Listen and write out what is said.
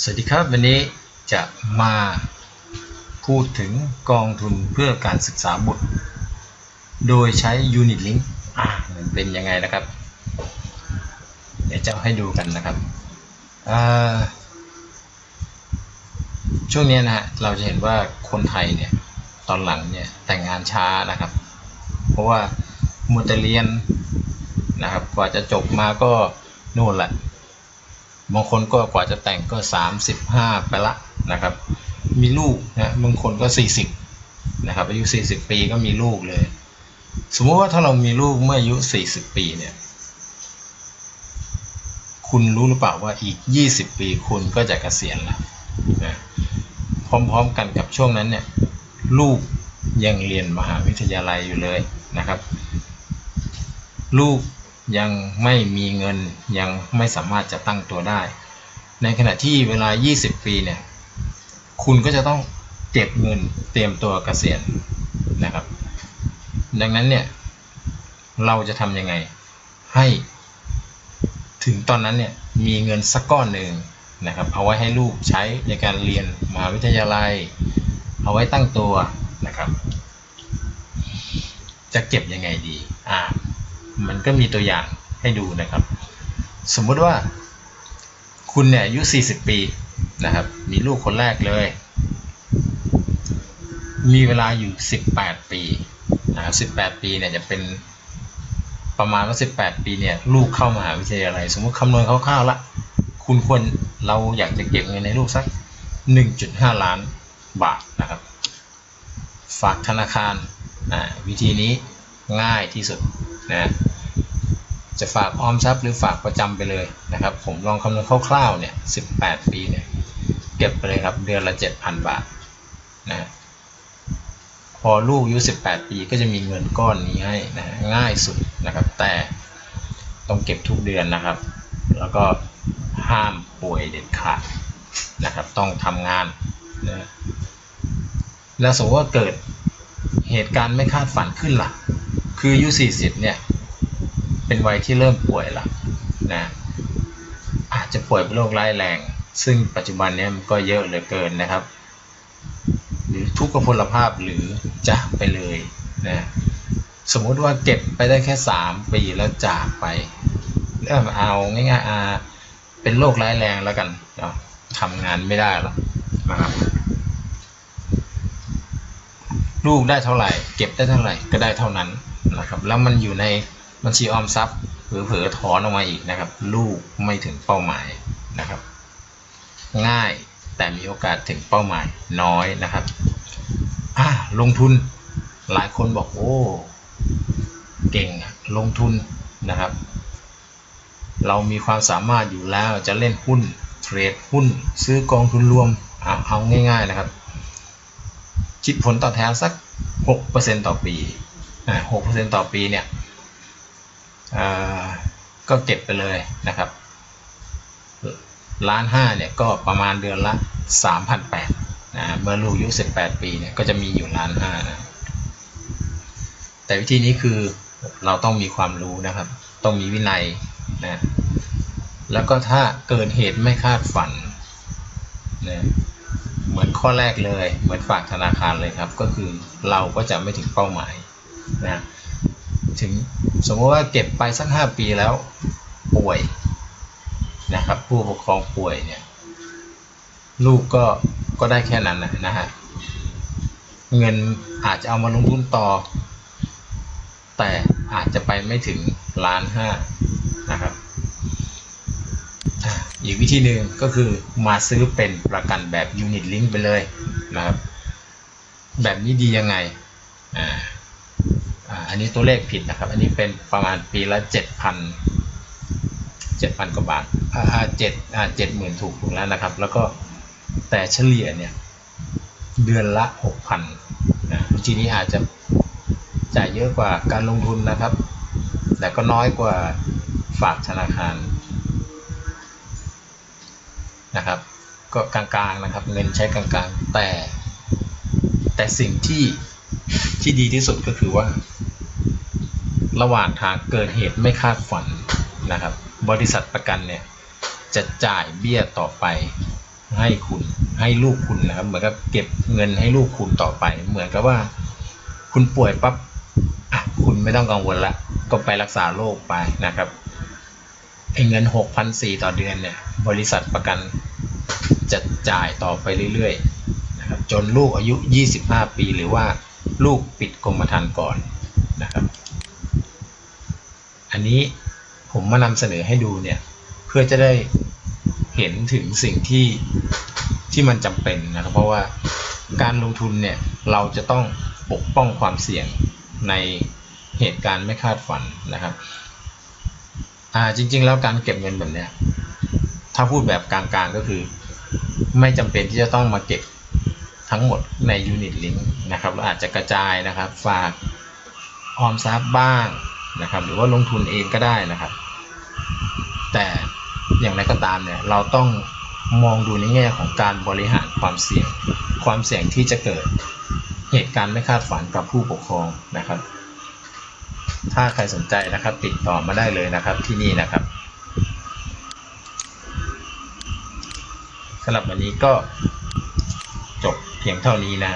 สวัสดีครับ วันนี้จะมาพูดถึงกองทุนเพื่อการศึกษาบุตร โดยใช้ Unit Link อ่ามันเป็นยังไงนะครับ เดี๋ยวจะให้ดูกันนะครับช่วงนี้นะฮะเราจะเห็นว่าคนไทยเนี่ยตอนหลังเนี่ยแต่งงานช้านะครับ เพราะว่ามัวแต่เรียน นะครับ กว่าจะจบมาก็นู่นแหละ บางคนก็กว่าจะแต่งก็ 35 ไปละนะครับ มีลูกนะบางคนก็ 40นะครับอายุ 40 ปีก็มีลูกเลย สมมุติว่าถ้าเรามีลูกเมื่ออายุ 40 ปีเนี่ย คุณรู้หรือเปล่าว่าอีก 20 ปีคุณก็จะเกษียณแล้วนะพร้อมๆกันกับช่วงนั้นเนี่ยลูกยังเรียนมหาวิทยาลัยอยู่เลยนะครับ ลูก ยังไม่มีเงินยังไม่สามารถจะตั้งตัวได้ ในขณะที่เวลา 20 ปีเนี่ยคุณก็จะต้องเก็บเงินเตรียมตัวเกษียณนะครับ ดังนั้นเนี่ยเราจะทำยังไงให้ถึงตอนนั้นเนี่ยมีเงินสักก้อนหนึ่งนะครับเอาไว้ให้ลูกใช้ในการเรียนมหาวิทยาลัย เอาไว้ตั้งตัวนะครับ จะเก็บยังไงดีอ่า มันก็มีตัวอย่างให้ดูนะครับ สมมุติว่าคุณเนี่ยอายุ 40 ปีนะครับ มีลูกคนแรกเลย มีเวลาอยู่ 18 ปีนะครับ18 ปีเนี่ยจะเป็นประมาณว่า 18 ปีเนี่ยลูกเข้ามหาวิทยาลัย สมมติคำนวณคร่าวๆละ คุณควรเราอยากจะเก็บเงินในลูกสัก 1.5 ล้านบาทนะครับ ฝากธนาคารวิธีนี้ง่ายที่สุดนะ จะฝากออมทรัพย์หรือฝากประจำไปเลยนะครับ ผมลองคำนวณคร่าวๆเนี่ย18ปีเนี่ยเก็บไปเลยครับเดือนละ 7,000 บาทนะพอลูกอายุ 18 ปีก็จะมีเงินก้อนนี้ให้นะง่ายสุดนะครับ แต่ต้องเก็บทุกเดือนนะครับ แล้วก็ห้ามป่วยเด็ดขาดนะครับ ต้องทำงานนะแล้วสมมติว่าเกิดเหตุการณ์ไม่คาดฝันขึ้นล่ะ คืออายุ 40 เนี่ย เป็นวัยที่เริ่มป่วยละนะอาจจะป่วยเป็นโรคร้ายแรง ซึ่งปัจจุบันนี้มันก็เยอะเหลือเกินนะครับ หรือทุกขพลภาพหรือจะไปเลยนะสมมุติว่าเก็บไปได้แค่ 3 ปีแล้วจากไปเริ่มเอาง่ายๆอาเป็นโรคร้ายแรงแล้วกันเนาะทำงานไม่ได้แล้วนะครับลูกได้เท่าไหร่ เก็บได้เท่าไหร่ก็ได้เท่านั้นนะครับ แล้วมันอยู่ใน บัญชีออมทรัพย์เผลอๆถอนออกมาอีกนะครับ ลูกไม่ถึงเป้าหมายนะครับ ง่ายแต่มีโอกาสถึงเป้าหมายน้อยนะครับอ่าลงทุนหลายคนบอกโอ้ เก่งลงทุนนะครับ เรามีความสามารถอยู่แล้วจะเล่นหุ้นเทรดหุ้น ซื้อกองทุนรวมเอาเอาง่าย ๆนะครับคิดผลตอบแทนสัก 6%ต่อปีอ่า6%ต่อปีเนี่ย ก็เก็บไปเลยนะครับล้านห้าเนี่ยก็ประมาณเดือนละ 3,800นะเมื่อลูกอายุ18 ปีเนี่ยก็จะมีอยู่ล้านห้านะแต่วิธีนี้คือเราต้องมีความรู้นะครับ ต้องมีวินัยนะแล้วก็ถ้าเกิดเหตุไม่คาดฝันนะเหมือนข้อแรกเลย เหมือนฝากธนาคารเลยครับ ก็คือเราก็จะไม่ถึงเป้าหมายนะ ถึงสมมติว่าเก็บไปสัก 5 ปีแล้วป่วยนะครับ ผู้ปกครองป่วยเนี่ยลูกก็ก็ได้แค่นั้นนะฮะเงินอาจจะเอามาลงทุนต่อ แต่อาจจะไปไม่ถึงล้านห้านะครับอีกวิธีหนึ่งก็คือมาซื้อเป็นประกันแบบ Unit Link ไปเลยนะครับ แบบนี้ดียังไงอ่า อันนี้ตัวเลขผิดนะครับ อันนี้เป็นประมาณปีละ 7,000 7,000 กว่าบาทอ่าเจ็ดอ่าเจ็ดหมื่นถูกถูกแล้วนะครับ แล้วก็แต่เฉลี่ยเนี่ยเดือนละ 6,000นะวิธีนี้อาจจะจ่ายเยอะกว่าการลงทุนนะครับ แต่ก็น้อยกว่าฝากธนาคารนะครับ ก็กลางๆนะครับ เงินใช้กลางๆ แต่แต่สิ่งที่ที่ดีที่สุดก็คือว่า ระหว่างทางเกิดเหตุไม่คาดฝันนะครับ บริษัทประกันเนี่ยจะจ่ายเบี้ยต่อไปให้คุณให้ลูกคุณนะครับ เหมือนกับเก็บเงินให้ลูกคุณต่อไป เหมือนกับว่า คุณป่วยปั๊บอะคุณไม่ต้องกังวลละก็ไปรักษาโรคไปนะครับไอ้เงิน 6,400 ต่อเดือนเนี่ย บริษัทประกันจะจ่ายต่อไปเรื่อยๆนะครับจนลูกอายุ 25 ปี หรือว่าลูกปิดกรมธรรม์ก่อนนะครับ อันนี้ผมมานำเสนอให้ดูเนี่ยเพื่อจะได้เห็นถึงสิ่งที่ที่มันจำเป็นนะครับ เพราะว่าการลงทุนเนี่ยเราจะต้องปกป้องความเสี่ยงในเหตุการณ์ไม่คาดฝันนะครับอ่าจริง ๆ แล้วการเก็บเงินแบบเนี้ยถ้าพูดแบบกลางๆก็คือ ไม่จำเป็นที่จะต้องมาเก็บทั้งหมดในยูนิตลิงก์นะครับเราอาจจะกระจายนะครับ ฝากออมทรัพย์บ้าง นะครับ หรือว่าลงทุนเองก็ได้นะครับ แต่อย่างไรก็ตามเนี่ยเราต้องมองดูในแง่ของการบริหารความเสี่ยง ความเสี่ยงที่จะเกิดเหตุการณ์ไม่คาดฝันกับผู้ปกครองนะครับ ถ้าใครสนใจนะครับติดต่อมาได้เลยนะครับที่นี่นะครับสำหรับวันนี้ก็จบเพียงเท่านี้นะ